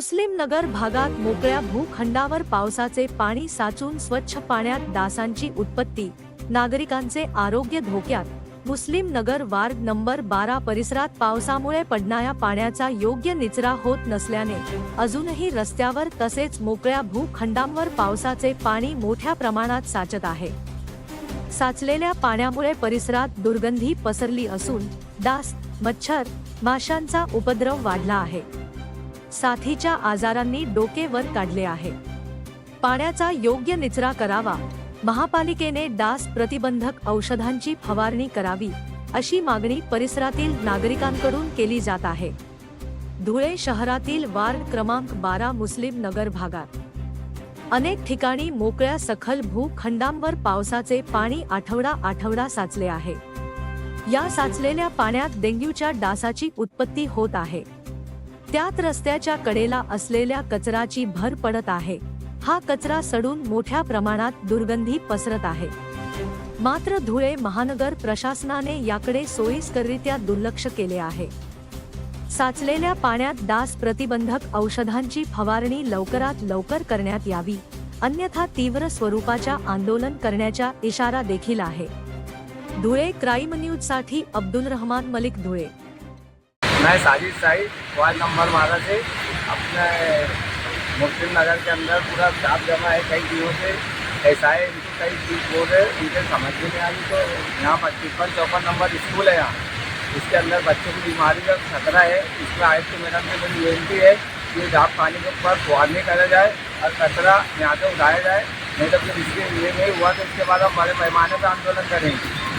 मुस्लिम नगर भागात मोकळ्या भूखंडावर पावसाचे पाणी साचून स्वच्छ पाण्यात डासांची उत्पत्ती. नागरिकांचे आरोग्य धोक्यात. मुस्लिम नगर वार्ड नंबर बारा परिसरात पावसामुळे पडणाऱ्या पाण्याचा योग्य निचरा होत नसल्याने अजूनही रस्त्यावर तसेच मोकळ्या भूखंडांवर पावसाचे पाणी मोठ्या प्रमाणात साचत आहे. साचलेल्या पाण्यामुळे परिसरात दुर्गंधी पसरली असून डास मच्छर माशांचा उपद्रव वाढला आहे. साथीच्या आजारांनी डोके वर काढले आहे. पाण्याचा योग्य निचरा करावा. महापालिकेने डास प्रतिबंधक औषधांची फवारणी करावी अशी मागणी परिसरातील नागरिकांकडून केली जात आहे. धुळे शहरातील वार्ड क्रमांक बारा मुस्लिम नगर भागात. अनेक ठिकाणी मोकळ्या सखल भूखंडांवर पावसाचे पाणी आठवडा आठवडा साचले आहे. या साचलेल्या पाण्यात डेंग्यूच्या डासाची उत्पत्ती होत आहे. त्यात रस्त्याच्या कडेला असलेल्या कचराची भर पडत आहे. हा कचरा सडून मोठ्या प्रमाणात दुर्गंधी पसरत आहे. मात्र धुळे महानगर प्रशासनाने याकडे सोयीस्कररित्या दुर्लक्ष केले आहे. साचलेल्या पाण्यात डास प्रतिबंधक औषधांची फवारणी लवकरात लवकर करण्यात यावी. अन्यथा तीव्र स्वरूपाच्या आंदोलन करण्याचा इशारा देखील आहे. धुळे क्राईम न्यूजसाठी अब्दुल रहमान मलिक धुळे. मैं साजिद साहिद वार्ड नंबर बारह से। अपने मुस्लिम नगर के अंदर पूरा स्टाफ जमा है कई दिनों से। ऐसा है कई चीज़ बोल रहे उनके समझ में आई तो यहाँ पर तिरपन चौपन नंबर स्कूल है यहाँ। इसके अंदर बच्चों की बीमारी का खतरा है। इसमें आयुक्त मैडम से मेरी विनती है कि डाक पानी के ऊपर फुहारनी करा जाए और कचरा यहाँ से उठाया जाए। नहीं तो फिर इसके लिए नहीं हुआ तो इसके बाद हम बड़े पैमाने पर आंदोलन करेंगे।